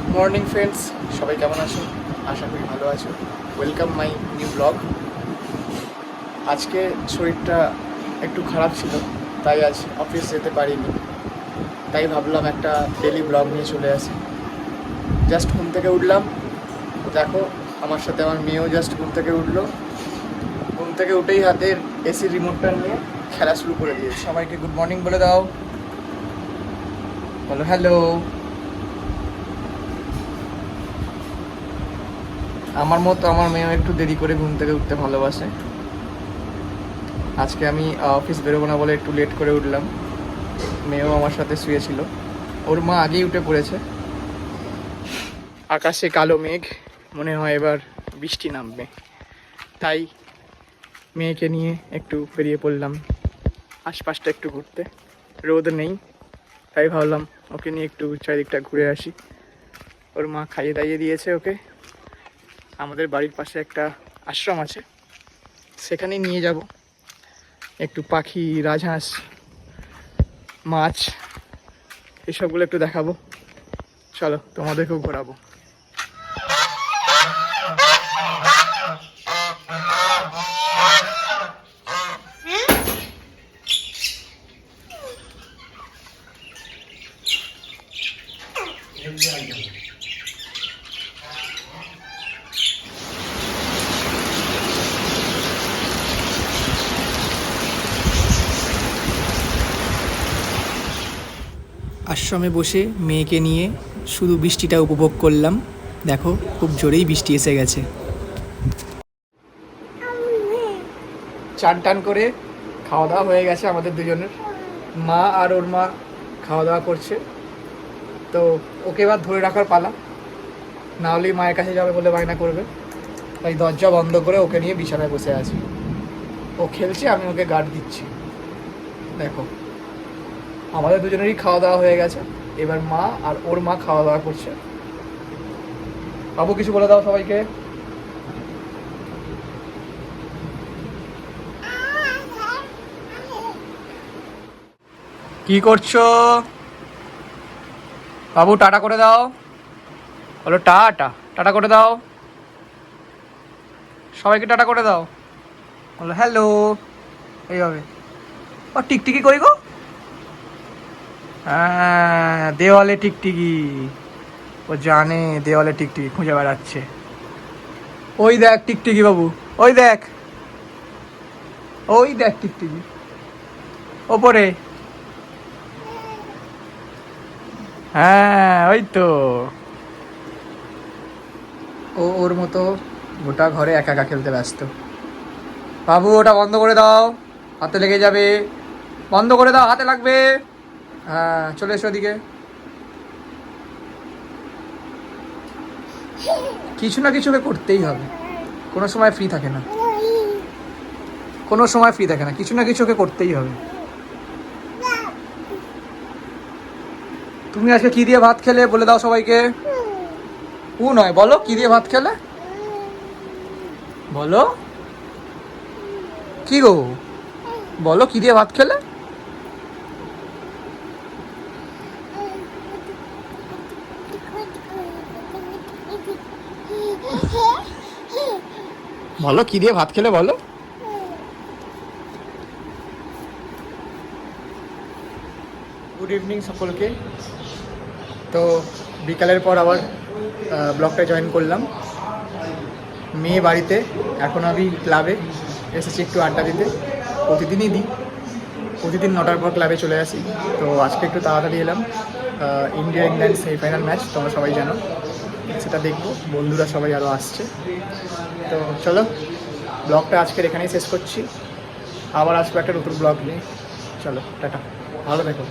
Good morning friends সবাই কেমন আছো আশা করি ভালো আছো। ওয়েলকাম মাই নিউ ব্লগ আজকে শরীরটা একটু খারাপ ছিল, তাই আজ অফিস যেতে পারিনি। তাই ভাবলাম একটা ডেলি ব্লগ নিয়ে চলে আসি। জাস্ট ঘুম থেকে উঠলাম। দেখো, আমার সাথে আমার মেয়েও জাস্ট ঘুম থেকে উঠল। ঘুম থেকে উঠেই হাতের এসির রিমোটটা নিয়ে খেলা শুরু করে দিয়েছে। সবাইকে গুড মর্নিং বলে দাও। বলো হ্যালো আমার মতো আমার মেয়েও একটু দেরি করে ঘুম থেকে উঠতে ভালোবাসে। আজকে আমি অফিস বেরোবো না বলে একটু লেট করে উঠলাম। মেয়েও আমার সাথে শুয়েছিল। ওর মা আগেই উঠে পড়েছে। আকাশে কালো মেঘ, মনে হয় এবার বৃষ্টি নামবে। তাই মেয়েকে নিয়ে একটু বেরিয়ে পড়লাম আশপাশটা একটু ঘুরতে। রোদ নেই, তাই ভাবলাম ওকে নিয়ে একটু চারিদিকটা ঘুরে আসি। ওর মা খাইয়ে দাইয়ে দিয়েছে ওকে। আমাদের বাড়ির পাশে একটা আশ্রম আছে। সেখানে নিয়ে যাব। একটু পাখি, রাজহাঁস, মাছ, এসবগুলো একটু দেখাবো। চলো, তোমাদেরকেও ঘোরাবো। আশ্রমে বসে মেয়েকে নিয়ে শুধু বৃষ্টিটা উপভোগ করলাম। দেখো, খুব জোরেই বৃষ্টি এসে গেছে। চান টান করে খাওয়া দাওয়া হয়ে গেছে আমাদের দুজনের। মা আর ওর মা খাওয়া দাওয়া করছে। তো ওকে এবার ধরে রাখার পালা। না হলেই মায়ের কাছে যাবে বলে বায়না করবে। তাই দরজা বন্ধ করে ওকে নিয়ে বিছানায় বসে আছি। ও খেলছে, আমি ওকে গার্ড দিচ্ছি। দেখো। আমাদের দুজনেরই খাওয়া দাওয়া হয়ে গেছে। এবার মা আর ওর মা খাওয়া দাওয়া করছে। বাবু, কিছু বলে দাও সবাইকে। কি করছ? বাবু, টাটা করে দাও। বলো, টাটা টাটা করে দাও। সবাইকে টাটা করে দাও। বলো, হ্যালো। এইভাবে। ও, টিকটিকি কই গো? হ্যাঁ দেওয়ালে টিকটিকি। ও জানে দেওয়ালে টিকটিকি খুঁজে বেড়াচ্ছে। ওই দেখ টিকটিকি বাবু, ওই দেখ। ওই দেখ টিকটিকি। ওপরে। হ্যাঁ ওই তো। ও ওর মতো গোটা ঘরে একা একা খেলতে ব্যস্ত। বাবু, ওটা বন্ধ করে দাও। হাতে লেগে যাবে। বন্ধ করে দাও, হাতে লাগবে। হ্যাঁ চলে এসো ওদিকে। কিছু না কিছু করতেই হবে। কোনো সময় ফ্রি থাকে না। কোনো সময় ফ্রি থাকে না। কিছু না কিছু ওকে করতেই হবে। তুমি আজকে কি দিয়ে ভাত খেলে বলে দাও সবাইকে। উ নয়, বলো কি দিয়ে ভাত খেলে? বলো। কি গো? বলো কি দিয়ে ভাত খেলে? বলো, কি দিয়ে ভাত খেলে বলো? গুড ইভিনিং সকলকে। তো বিকালের পর আবার ব্লগটা জয়েন করলাম। মেয়ে বাড়িতে, এখন আমি ক্লাবে এসেছি একটু আড্ডা দিতে। প্রতিদিনই দিই। প্রতিদিন নটার পর ক্লাবে চলে আসি। তো আজকে একটু তাড়াতাড়ি এলাম। ইন্ডিয়া ইংল্যান্ড সেমিফাইনাল ম্যাচ তোমরা সবাই জানো। সেটা দেখব, বন্ধুরা সবাই আরও আসছে। তো চলো, ব্লগটা আজকের এখানেই শেষ করছি। আবার আসব একটা নতুন ব্লগ নিয়ে। চলো, টাটা। ভালো থেকো।